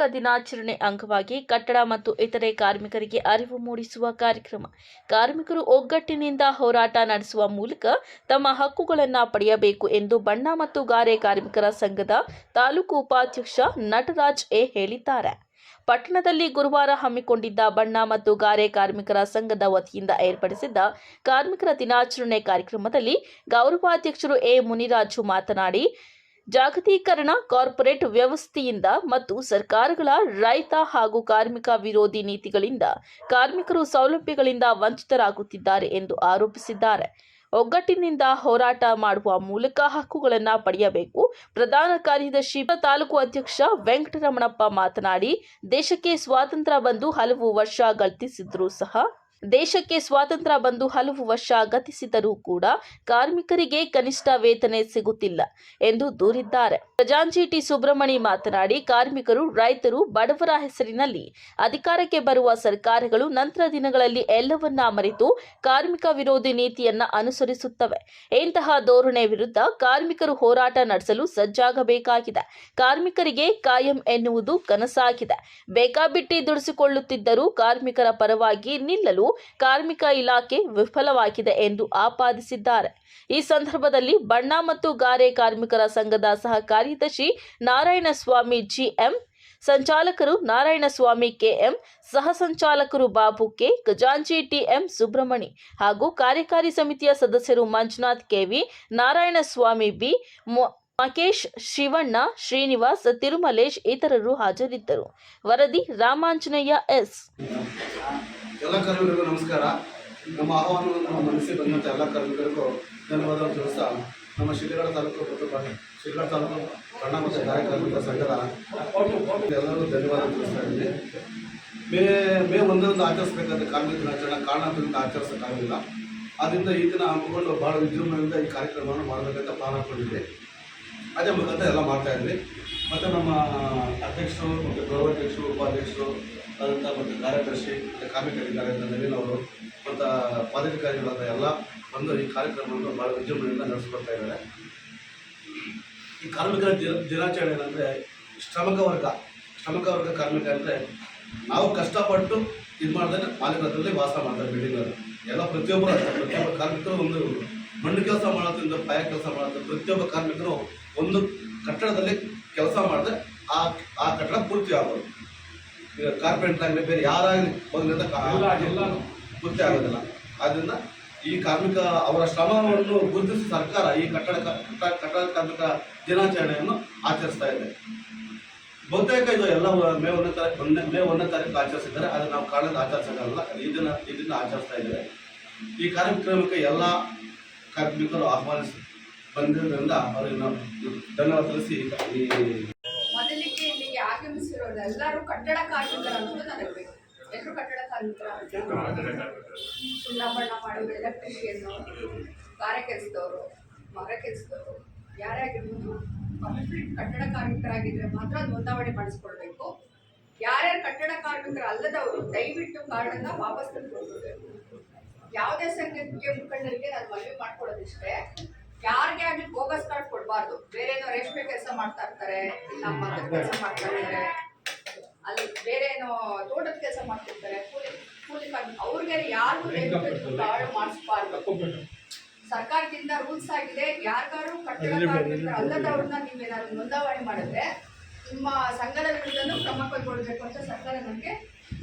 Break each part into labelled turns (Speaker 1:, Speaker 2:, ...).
Speaker 1: ಕಾರ್ಮಿಕ ದಿನಾಚರಣೆ ಅಂಗವಾಗಿ ಕಟ್ಟಡ ಮತ್ತು ಇತರೆ ಕಾರ್ಮಿಕರಿಗೆ ಅರಿವು ಮೂಡಿಸುವ ಕಾರ್ಯಕ್ರಮ. ಕಾರ್ಮಿಕರು ಒಗ್ಗಟ್ಟಿನಿಂದ ಹೋರಾಟ ನಡೆಸುವ ಮೂಲಕ ತಮ್ಮ ಹಕ್ಕುಗಳನ್ನು ಪಡೆಯಬೇಕು ಎಂದು ಬಣ್ಣ ಮತ್ತು ಗಾರೆ ಕಾರ್ಮಿಕರ ಸಂಘದ ತಾಲೂಕು ಉಪಾಧ್ಯಕ್ಷ ನಟರಾಜ್ ಎ ಹೇಳಿದ್ದಾರೆ. ಪಟ್ಟಣದಲ್ಲಿ ಗುರುವಾರ ಹಮ್ಮಿಕೊಂಡಿದ್ದ ಬಣ್ಣ ಮತ್ತು ಗಾರೆ ಕಾರ್ಮಿಕರ ಸಂಘದ ವತಿಯಿಂದ ಏರ್ಪಡಿಸಿದ್ದ ಕಾರ್ಮಿಕರ ದಿನಾಚರಣೆ ಕಾರ್ಯಕ್ರಮದಲ್ಲಿ ಗೌರವಾಧ್ಯಕ್ಷರು ಎ ಮುನಿರಾಜು ಮಾತನಾಡಿ ಜಾಗತೀಕರಣ ಕಾರ್ಪೊರೇಟ್ ವ್ಯವಸ್ಥೆಯಿಂದ ಮತ್ತು ಸರ್ಕಾರಗಳ ರೈತ ಹಾಗೂ ಕಾರ್ಮಿಕ ವಿರೋಧಿ ನೀತಿಗಳಿಂದ ಕಾರ್ಮಿಕರು ಸೌಲಭ್ಯಗಳಿಂದ ವಂಚಿತರಾಗುತ್ತಿದ್ದಾರೆ ಎಂದು ಆರೋಪಿಸಿದ್ದಾರೆ. ಒಗ್ಗಟ್ಟಿನಿಂದ ಹೋರಾಟ ಮಾಡುವ ಮೂಲಕ ಹಕ್ಕುಗಳನ್ನು ಪಡೆಯಬೇಕು. ಪ್ರಧಾನ ಕಾರ್ಯದರ್ಶಿ ತಾಲೂಕು ಅಧ್ಯಕ್ಷ ವೆಂಕಟರಮಣಪ್ಪ ಮಾತನಾಡಿ, ದೇಶಕ್ಕೆ ಸ್ವಾತಂತ್ರ್ಯ ಬಂದು ಹಲವು ವರ್ಷ ಗಳಿಸಿದ್ರೂ ಸಹ ದೇಶಕ್ಕೆ ಸ್ವಾತಂತ್ರ್ಯ ಬಂದು ಹಲವು ವರ್ಷ ಗತಿಸಿದರೂ ಕೂಡ ಕಾರ್ಮಿಕರಿಗೆ ಕನಿಷ್ಠ ವೇತನೆ ಸಿಗುತ್ತಿಲ್ಲ ಎಂದು ದೂರಿದ್ದಾರೆ. ಖಜಾಂಚಿ ಟಿ. ಸುಬ್ರಹ್ಮಣಿ ಮಾತನಾಡಿ, ಕಾರ್ಮಿಕರು, ರೈತರು ಬಡವರ ಹೆಸರಿನಲ್ಲಿ ಅಧಿಕಾರಕ್ಕೆ ಬರುವ ಸರ್ಕಾರಗಳು ನಂತರ ದಿನಗಳಲ್ಲಿ ಎಲ್ಲವನ್ನ ಮರೆತು ಕಾರ್ಮಿಕ ವಿರೋಧಿ ನೀತಿಯನ್ನ ಅನುಸರಿಸುತ್ತವೆ. ಇಂತಹ ಧೋರಣೆ ವಿರುದ್ಧ ಕಾರ್ಮಿಕರು ಹೋರಾಟ ನಡೆಸಲು ಸಜ್ಜಾಗಬೇಕಾಗಿದೆ. ಕಾರ್ಮಿಕರಿಗೆ ಕಾಯಂ ಎನ್ನುವುದು ಕನಸಾಗಿದೆ. ಬೇಕಾಬಿಟ್ಟಿ ದುಡಿಸಿಕೊಳ್ಳುತ್ತಿದ್ದರೂ ಕಾರ್ಮಿಕರ ಪರವಾಗಿ ನಿಲ್ಲಲು ಕಾರ್ಮಿಕ ಇಲಾಖೆ ವಿಫಲವಾಗಿದೆ ಎಂದು ಆಪಾದಿಸಿದ್ದಾರೆ. ಈ ಸಂದರ್ಭದಲ್ಲಿ ಬಣ್ಣ ಮತ್ತು ಗಾರೆ ಕಾರ್ಮಿಕರ ಸಂಘದ ಸಹ ಕಾರ್ಯದರ್ಶಿ ನಾರಾಯಣಸ್ವಾಮಿ ಜಿಎಂ, ಸಂಚಾಲಕರು ನಾರಾಯಣಸ್ವಾಮಿ ಕೆಎಂ, ಸಹ ಸಂಚಾಲಕರು ಬಾಬು ಕೆ ಖಜಾಂಚಿ ಟಿಎಂ ಸುಬ್ರಹ್ಮಣಿ ಹಾಗೂ ಕಾರ್ಯಕಾರಿ ಸಮಿತಿಯ ಸದಸ್ಯರು ಮಂಜುನಾಥ್ ಕೆವಿ, ನಾರಾಯಣಸ್ವಾಮಿ ಬಿ ಮಕೇಶ್ ಶಿವಣ್ಣ, ಶ್ರೀನಿವಾಸ್ ತಿರುಮಲೇಶ್ ಇತರರು ಹಾಜರಿದ್ದರು. ವರದಿ ರಾಮಾಂಜನೇಯ ಎಸ್.
Speaker 2: ಎಲ್ಲ ಕಾರ್ಮಿಕರಿಗೂ ನಮಸ್ಕಾರ. ನಮ್ಮ ಆಹ್ವಾನವನ್ನು ಮನಸ್ಸಿಗೆ ಬಂದಂಥ ಎಲ್ಲ ಕಾರ್ಮಿಕರಿಗೂ ಧನ್ಯವಾದ ತಿಳಿಸ್ತಾ ನಮ್ಮ ಶಿಲ್ಲೆಗಳ ತಾಲೂಕು ಮತ್ತು ಶಿಲ್ಲೆಗಳ ತಾಲೂಕು ಕನ್ನಡ ಮತ್ತು ಗಾರೆ ಕಾರ್ಮಿಕರ ಸಂಘದ ಎಲ್ಲರಿಗೂ ಧನ್ಯವಾದ ತಿಳಿಸ್ತಾ ಇದ್ದೀನಿ. ಮೇ ಮೇ ಒಂದರಂದು ಆಚರಿಸಬೇಕಾದ ಕಾರ್ಮಿಕ ದಿನಾಚರಣೆ ಕಾರಣದಿಂದ ಆಚರಿಸೋಕ್ಕಾಗಲಿಲ್ಲ. ಆದ್ದರಿಂದ ಈ ದಿನ ಹಮ್ಮಿಕೊಂಡು ಭಾಳ ವಿಜೃಂಭಣೆಯಿಂದ ಈ ಕಾರ್ಯಕ್ರಮವನ್ನು ಮಾಡಬೇಕಂತ ಪ್ಲಾನ್ ಹಾಕ್ಕೊಂಡಿದ್ದೆ ಅದೇ ಮುಖಾಂತರ ಎಲ್ಲ ಮಾಡ್ತಾ ಇದ್ವಿ. ಮತ್ತು ನಮ್ಮ ಅಧ್ಯಕ್ಷರು ಮತ್ತು ಗೌರವಾಧ್ಯಕ್ಷರು, ಉಪಾಧ್ಯಕ್ಷರು ಆದಂಥ ಮತ್ತು ಕಾರ್ಯದರ್ಶಿ, ಮತ್ತು ಕಾರ್ಮಿಕರಿದ್ದಾರೆ ನವೀನ್ ಅವರು, ಮತ್ತು ಪದಾಧಿಕಾರಿಗಳಾದ ಎಲ್ಲ ಬಂದು ಈ ಕಾರ್ಯಕ್ರಮವನ್ನು ಭಾಳ ವಿಜೃಂಭಣೆಯಿಂದ ನಡೆಸ್ಕೊಡ್ತಾ ಇದ್ದಾರೆ. ಈ ಕಾರ್ಮಿಕರ ದಿನ, ದಿನಾಚರಣೆ ಏನಂದರೆ ಶ್ರಮಿಕ ವರ್ಗ ಶ್ರಮಿಕ ವರ್ಗ ಕಾರ್ಮಿಕ ಅಂದರೆ ನಾವು ಕಷ್ಟಪಟ್ಟು ಇದು ಮಾಡಿದಾಗ ಮಾಲೀಕರಲ್ಲಿ ವಾಸ ಮಾಡ್ತಾರೆ ಬಿಲ್ಡಿಂಗಲ್ಲಿ ಎಲ್ಲ ಪ್ರತಿಯೊಬ್ಬರು ಪ್ರತಿಯೊಬ್ಬ ಕಾರ್ಮಿಕರು ಒಂದು ಮಣ್ಣು ಕೆಲಸ ಮಾಡೋದ್ರಿಂದ ಪಾಯ ಕೆಲಸ ಮಾಡೋದ್ರಿಂದ ಪ್ರತಿಯೊಬ್ಬ ಕಾರ್ಮಿಕರು ಒಂದು ಕಟ್ಟಡದಲ್ಲಿ ಕೆಲಸ ಮಾಡಿದ್ರೆ ಆ ಆ ಕಟ್ಟಡ ಪೂರ್ತಿ ಆಗೋದು ಈಗ ಕಾರ್ಪೆಂಟರ್ ಆಗಲಿ ಬೇರೆ ಯಾರಾಗಲಿ ಮೊದಲಿಂದ ಗೊತ್ತೇ ಆಗೋದಿಲ್ಲ. ಆದ್ದರಿಂದ ಈ ಕಾರ್ಮಿಕ ಅವರ ಶ್ರಮವನ್ನು ಗುರುತಿಸಿ ಸರ್ಕಾರ ಈ ಕಟ್ಟಡ ಕಟ್ಟಡ ಕಾರ್ಮಿಕ ದಿನಾಚರಣೆಯನ್ನು ಆಚರಿಸ್ತಾ ಇದೆ. ಬಹುತೇಕ ಇದು ಎಲ್ಲ ಮೇ ಒಂದನೇ ತಾರೀಕು ಒಂದನೇ ಮೇ ಒಂದನೇ ತಾರೀಕು ಆಚರಿಸಿದ್ದಾರೆ. ಆದರೆ ನಾವು ಕಾರಣದ ಆಚರಿಸೋಕ್ಕಾಗಲ್ಲ ಈ ದಿನ ಈ ದಿನ ಆಚರಿಸ್ತಾ ಇದ್ದೇವೆ ಈ ಕಾರ್ಯಕ್ರಮಕ್ಕೆ ಎಲ್ಲ ಕಾರ್ಮಿಕರು ಆಹ್ವಾನಿಸಿ ಬಂದಿರೋದ್ರಿಂದ ಅವರಿಗೆ ನಾವು ಧನ್ಯವಾದ ತಿಳಿಸಿ ಈ
Speaker 3: ಆಗಮಿಸಿರೋರೆಲ್ಲರೂ ಕಟ್ಟಡ ಕಾರ್ಮಿಕರ ಅನ್ನೋದು ನನಗೆ ಬೇಕು ಎಲ್ಲರೂ ಕಟ್ಟಡ ಕಾರ್ಮಿಕರ ಸುಣ್ಣ ಬಣ್ಣ ಮಾಡೋರು ಎಲೆಕ್ಟ್ರಿಷಿಯನ್ನು ಗಾರೆ ಕೆಲಸದವರು ಮರ ಕೆಲಸದವರು, ಯಾರೇ ಆಗಿರ್ಬೋದು, ಕಟ್ಟಡ ಕಾರ್ಮಿಕರಾಗಿದ್ರೆ ಮಾತ್ರ ನೋಂದಾವಣಿ ಮಾಡಿಸ್ಕೊಳ್ಬೇಕು. ಯಾರ್ಯಾರು ಕಟ್ಟಡ ಕಾರ್ಮಿಕರು ಅಲ್ಲದವರು, ದಯವಿಟ್ಟು ಕಾರ್ಡನ್ನ ವಾಪಸ್ ತಂದುಕೊಳ್ಬೇಕು ಯಾವುದೇ ಸಂಘಕ್ಕೆ ಮುಖಂಡರಿಗೆ ನಾನು ಮನವಿ ಮಾಡ್ಕೊಳ್ಳೋದಿಷ್ಟೇ. ಯಾರಿಗೆ ಆಗಲಿ ಬೋಗಸ್ ಕಾರ್ಡ್ ಕೊಡಬಾರ್ದು. ಬೇರೆ ಏನೋ ರೇಷ್ಮೆ ಕೆಲಸ ಮಾಡ್ತಾ ಇರ್ತಾರೆ, ಇಲ್ಲ ಕೆಲಸ ಮಾಡ್ತಾ ಅಲ್ಲಿ ಬೇರೆ ಏನೋ ತೋಟದ ಕೆಲಸ ಮಾಡ್ತಿರ್ತಾರೆ ಕೂಲಿ ಕೂಲಿ ಕಾರ್ಮಿಕ ಅವ್ರಿಗೆ ಯಾರಿಗೂ ದಯವಿಟ್ಟು ಕಾರ್ಡ್ ಮಾಡಿಸ್ಬಾರ್ದು. ಸರ್ಕಾರದಿಂದ ರೂಲ್ಸ್ ಆಗಿದೆ ಯಾರಿಗಾರು ಕಟ್ಟಡ ಕಾರ್ಮಿಕರು ಅಲ್ಲದವ್ರನ್ನ ನೀವೇನಾದ್ರು ನೋಂದಾವಣೆ ಮಾಡಿದ್ರೆ ನಿಮ್ಮ ಸಂಘದ ವಿರುದ್ಧನೂ ಕ್ರಮ ಕೈಗೊಳ್ಬೇಕು ಅಂತ ಸರ್ಕಾರ ನಮಗೆ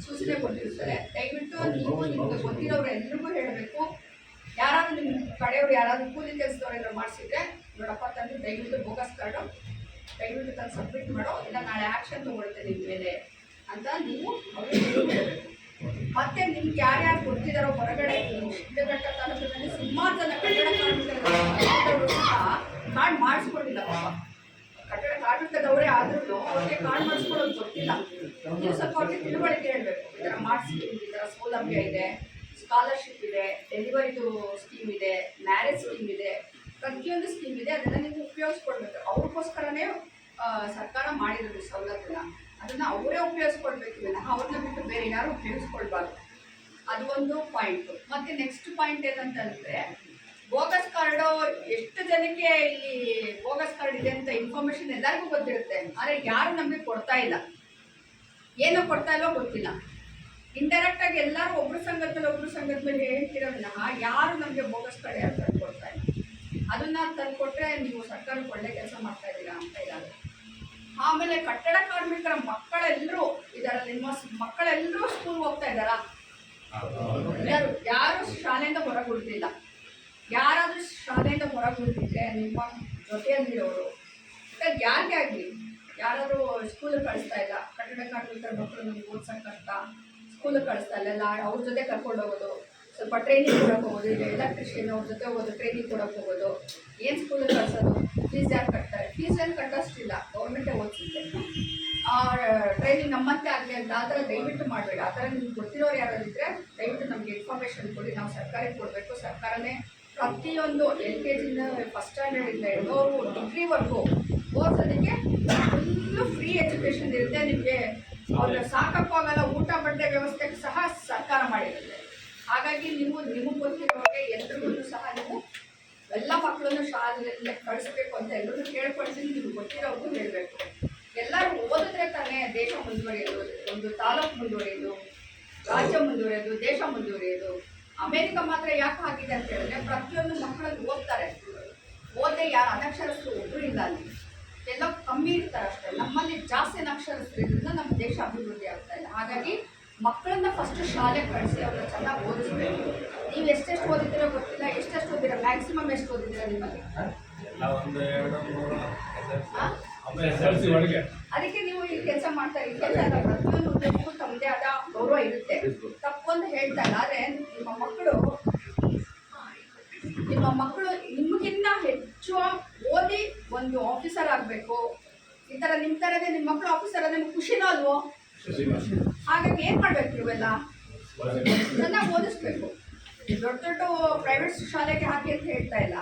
Speaker 3: ಸೂಚನೆ ಕೊಟ್ಟಿರ್ತಾರೆ ದಯವಿಟ್ಟು ನೀವು ನಿಮ್ಗೆ ಗೊತ್ತಿರೋರು ಎಲ್ರಿಗೂ ಹೇಳಬೇಕು. ಯಾರಾದ್ರೂ ನಿಮ್ಮ ಕಡೆಯವ್ರು ಯಾರಾದ್ರೂ ಕೂಲಿ ಕೆಲಸದವ್ರು ಏನಾದ್ರು ಮಾಡಿಸಿದ್ರೆ ನೋಡಪ್ಪ ತಂದು ದಯವಿಟ್ಟು ಬೋಗಸ್ ಕಾರ್ಡು ದಯವಿಟ್ಟು ತಾನು ಸಬ್ಮಿಟ್ ಮಾಡೋ ಇಲ್ಲ ನಾಳೆ ಆ್ಯಕ್ಷನ್ ತೊಗೊಳುತ್ತೆ ನಿಮ್ಮ ಮೇಲೆ ಅಂತ ನೀವು ಅವ್ರಿಗೆ ಮತ್ತೆ ನಿಮ್ಗೆ ಯಾರ್ಯಾರು ಗೊತ್ತಿದ್ದಾರೋ ಹೊರಗಡೆ ಶಿಡ್ಲಘಟ್ಟ ತಾಲೂಕಿನಲ್ಲಿ ಸುಮಾರು ಜನ ಕಟ್ಟಡ ಕಾರ್ಮಿಕರು ಕಾರ್ಡ್ ಮಾಡಿಸ್ಕೊಂಡಿಲ್ಲ ಕಟ್ಟಡ ಕಾರ್ಮಿಕದವರೇ ಆದ್ರೂ ಅವ್ರಿಗೆ ಕಾರ್ಡ್ ಮಾಡಿಸ್ಕೊಳ್ಳೋದು ಗೊತ್ತಿಲ್ಲ. ನೀವು ಸ್ವಲ್ಪ ಅವ್ರಿಗೆ ತಿಳುವಳಿಕೆ ಹೇಳಬೇಕು. ಈ ಥರ ಮಾಡಿಸಿ ಈ ಥರ ಸೌಲಭ್ಯ ಇದೆ ಸ್ಕಾಲರ್ಶಿಪ್ ಇದೆ ಡೆಲಿವರಿದು ಸ್ಕೀಮ್ ಇದೆ ಮ್ಯಾರೇಜ್ ಸ್ಕೀಮ್ ಇದೆ. ಪ್ರತಿಯೊಂದು ಸ್ಕೀಮ್ ಇದೆ, ಅದನ್ನು ನೀವು ಉಪಯೋಗಿಸ್ಕೊಳ್ಬೇಕು. ಅವ್ರಿಗೋಸ್ಕರನೇ ಸರ್ಕಾರ ಮಾಡಿರೋದು ಸವಲತ್ತನ್ನ. ಅದನ್ನ ಅವರೇ ಉಪಯೋಗಿಸ್ಕೊಳ್ಬೇಕು. ವಿನಃ ಅವ್ರನ್ನ ಬಿಟ್ಟು ಬೇರೆ ಯಾರು ಉಪಯೋಗಿಸ್ಕೊಳ್ಬಾರ್ದು. ಅದು ಒಂದು ಪಾಯಿಂಟ್ ಮತ್ತೆ ನೆಕ್ಸ್ಟ್ ಪಾಯಿಂಟ್ ಏನಂತಂದ್ರೆ ಬೋಗಸ್ ಕಾರ್ಡ್, ಎಷ್ಟು ಜನಕ್ಕೆ ಇಲ್ಲಿ ಬೋಗಸ್ ಕಾರ್ಡ್ ಇದೆ ಅಂತ ಇನ್ಫಾರ್ಮೇಶನ್ ಎಲ್ಲರಿಗೂ ಗೊತ್ತಿರುತ್ತೆ. ಆದರೆ ಯಾರು ನಮಗೆ ಕೊಡ್ತಾ ಇಲ್ಲ. ಏನೋ ಕೊಡ್ತಾ ಇಲ್ಲೋ ಗೊತ್ತಿಲ್ಲ. ಇಂಡೈರೆಕ್ಟ್ ಆಗಿ ಎಲ್ಲರೂ ಒಬ್ರು ಸಂಘದ ಮೇಲೆ ಒಬ್ರು ಸಂಘದ ಮೇಲೆ ಹೇಳ್ತಿರೋ ವಿನಃ ಯಾರು ನಮಗೆ ಬೋಗಸ್ ಕಾರ್ಡ್ ಯಾರು ಕೊಡ್ತಾ ಇಲ್ಲ. ತಂದು ಕೊಟ್ಟರೆ ನೀವು ಸರ್ಕಾರಕ್ಕೆ ಒಳ್ಳೆ ಕೆಲಸ ಮಾಡ್ತಾ ಇದ್ದೀರಾ ಅಂತ ಇದ್ದಾರೆ. ಆಮೇಲೆ ಕಟ್ಟಡ ಕಾರ್ಮಿಕರ ಮಕ್ಕಳೆಲ್ಲರೂ ಇದಾರೆ ನಿಮ್ಮ ಮಕ್ಕಳೆಲ್ಲರೂ ಸ್ಕೂಲ್ಗೆ ಹೋಗ್ತಾ ಇದ್ದಾರಾ? ಯಾರು ಯಾರು ಶಾಲೆಯಿಂದ ಹೊರಗುಳಿದಿಲ್ಲ. ಯಾರಾದರೂ ಶಾಲೆಯಿಂದ ಹೊರಗುಳಿದಿದ್ರೆ ನಿಮ್ಮ ಜೊತೆಯಲ್ಲಿರೋರು ಮತ್ತೆ ಯಾರಿಗೆ ಆಗಲಿ, ಯಾರಾದರೂ ಸ್ಕೂಲಿಗೆ ಕಳಿಸ್ತಾ ಇಲ್ಲ, ಕಟ್ಟಡ ಕಾರ್ಮಿಕರ ಮಕ್ಕಳು ನಮ್ಗೆ ಓದ್ಸಕ್ಕಂತ ಸ್ಕೂಲಿಗೆ ಕಳಿಸ್ತಾ ಇಲ್ಲ, ಅವ್ರ ಜೊತೆ ಕರ್ಕೊಂಡು ಹೋಗೋದು ಸ್ವಲ್ಪ ಟ್ರೈನಿಂಗ್ ಕೊಡಕ್ಕೆ ಹೋಗೋದು ಇಲ್ಲ ಎಲೆಕ್ಟ್ರಿಷಿಯನ್ ಅವ್ರ ಜೊತೆ ಹೋಗೋದು ಟ್ರೈನಿಂಗ್ ಕೊಡಕ್ಕೆ ಹೋಗೋದು. ಏನು ಸ್ಕೂಲಲ್ಲಿ ಕಳ್ಸೋದು? ಫೀಸ್ ಯಾರು ಕಟ್ತಾರೆ? ಫೀಸ್ ಏನು ಕಟ್ಟೋಷ್ಟಿಲ್ಲ ಗೌರ್ಮೆಂಟೇ ಓದಿಸುತ್ತೆ. ಟ್ರೈನಿಂಗ್ ನಮ್ಮಂತೆ ಆಗಲಿ ಅಂತ ಆ ಥರ ದಯವಿಟ್ಟು ಮಾಡಬೇಡ. ಆ ಥರ ನಿಮ್ಗೆ ಗೊತ್ತಿರೋರು ಯಾರಾದ್ರು ಇದ್ರೆ ದಯವಿಟ್ಟು ನಮಗೆ ಇನ್ಫಾರ್ಮೇಷನ್ ಕೊಡಿ. ನಾವು ಸರ್ಕಾರಕ್ಕೆ ಕೊಡಬೇಕು. ಸರ್ಕಾರನೇ ಪ್ರತಿಯೊಂದು ಎಲ್ ಕೆ ಜಿಯಿಂದ ಫಸ್ಟ್ ಸ್ಟ್ಯಾಂಡರ್ಡಿಂದ ಹಿಡಿದು ಡಿಗ್ರಿವರೆಗೂ ಓದ್ಸೋದಕ್ಕೆ ಫುಲ್ಲು ಫ್ರೀ ಎಜುಕೇಷನ್ ಇರುತ್ತೆ ನಿಮಗೆ. ಅವ್ರಿಗೆ ಆಗಲ್ಲ, ಊಟ ಬಟ್ಟೆ ವ್ಯವಸ್ಥೆಗೆ ಸಹ ಸರ್ಕಾರ ಮಾಡಿರುತ್ತೆ ನೀವು ನಿಮಗೆ ಗೊತ್ತಿರೋರಿಗೆ ಎಲ್ರಿಗೂ ಸಹ ನೀವು ಎಲ್ಲ ಮಕ್ಕಳನ್ನು ಶಾಲೆಯಲ್ಲಿ ಕಳಿಸ್ಬೇಕು ಅಂತ ಎಲ್ಲರೂ ಕೇಳ್ಕೊಳ್ತೀನಿ, ನಿಮ್ಗೆ ಗೊತ್ತಿರೋದು ಹೇಳಬೇಕು. ಎಲ್ಲರೂ ಓದಿದ್ರೆ ತಾನೇ ದೇಶ ಮುಂದುವರಿಯೋದು, ಒಂದು ತಾಲೂಕು ಮುಂದುವರಿಯೋದು, ರಾಜ್ಯ ಮುಂದುವರಿಯೋದು, ದೇಶ ಮುಂದುವರಿಯೋದು. ಅಮೇರಿಕ ಮಾತ್ರ ಯಾಕೆ ಆಗಿದೆ ಅಂತ ಹೇಳಿದ್ರೆ, ಪ್ರತಿಯೊಂದು ಮಕ್ಕಳಲ್ಲಿ ಓದ್ತಾರೆ. ಓದೇ ಯಾರು? ಅನಕ್ಷರಸ್ಥರು ಒಬ್ಬರು ಇಲ್ಲ ಅಲ್ಲಿ. ಎಲ್ಲ ಕಮ್ಮಿ ಇರ್ತಾರೆ ಅಷ್ಟೇ. ನಮ್ಮಲ್ಲಿ ಜಾಸ್ತಿ ಅನಕ್ಷರಸ್ಥರು ನಮ್ಮ ದೇಶ ಅಭಿವೃದ್ಧಿ ಆಗ್ತಾ ಇಲ್ಲ ಹಾಗಾಗಿ ಮಕ್ಕಳನ್ನ ಫಸ್ಟ್ ಶಾಲೆಗೆ ಕಳಿಸಿ ಅವ್ರನ್ನ ಚೆನ್ನಾಗಿ ಓದಿಸ್ಬೇಕು. ನೀವು ಎಷ್ಟೆಷ್ಟು ಓದಿದ್ದೀರೋ ಗೊತ್ತಿಲ್ಲ ಎಷ್ಟೆಷ್ಟು ಓದಿದ್ದೀರಾ ಮ್ಯಾಕ್ಸಿಮಮ್ ಎಷ್ಟು ಓದಿದ್ದೀರಾ
Speaker 4: ಎಲ್
Speaker 3: ಅದಕ್ಕೆ ನೀವು ಈ ಕೆಲಸ ಮಾಡ್ತಾ ಈ ಕೆಲಸ ಪ್ರತಿಯೊಂದು ಉದ್ಯೋಗಕ್ಕೂ ತಮ್ಮದೇ ಆದ ಗೌರವ ಇರುತ್ತೆ. ತಪ್ಪು ಅಂತ ಹೇಳ್ತಾ ಇಲ್ಲ ಆದರೆ ನಿಮ್ಮ ಮಕ್ಕಳು ನಿಮ್ಮ ಮಕ್ಕಳು ನಿಮಗಿನ್ನ ಹೆಚ್ಚು ಓದಿ ಒಂದು ಆಫೀಸರ್ ಆಗಬೇಕು. ಈ ಥರ ನಿಮ್ಮ ಥರದೇ ನಿಮ್ಮ ಮಕ್ಕಳು ಆಫೀಸರ್ ಅದೇ ನಿಮ್ಗೆ ಖುಷಿನೋ ಅಲ್ವೋ? ಹಾಗಾಗಿ ಏನು ಮಾಡ್ಬೇಕು ನೀವೆಲ್ಲ? ಚೆನ್ನಾಗಿ ಓದಿಸ್ಬೇಕು. ದೊಡ್ಡ ದೊಡ್ಡ ಪ್ರೈವೇಟ್ ಶಾಲೆಗೆ ಹಾಕಿ ಅಂತ ಹೇಳ್ತಾ ಇಲ್ಲ.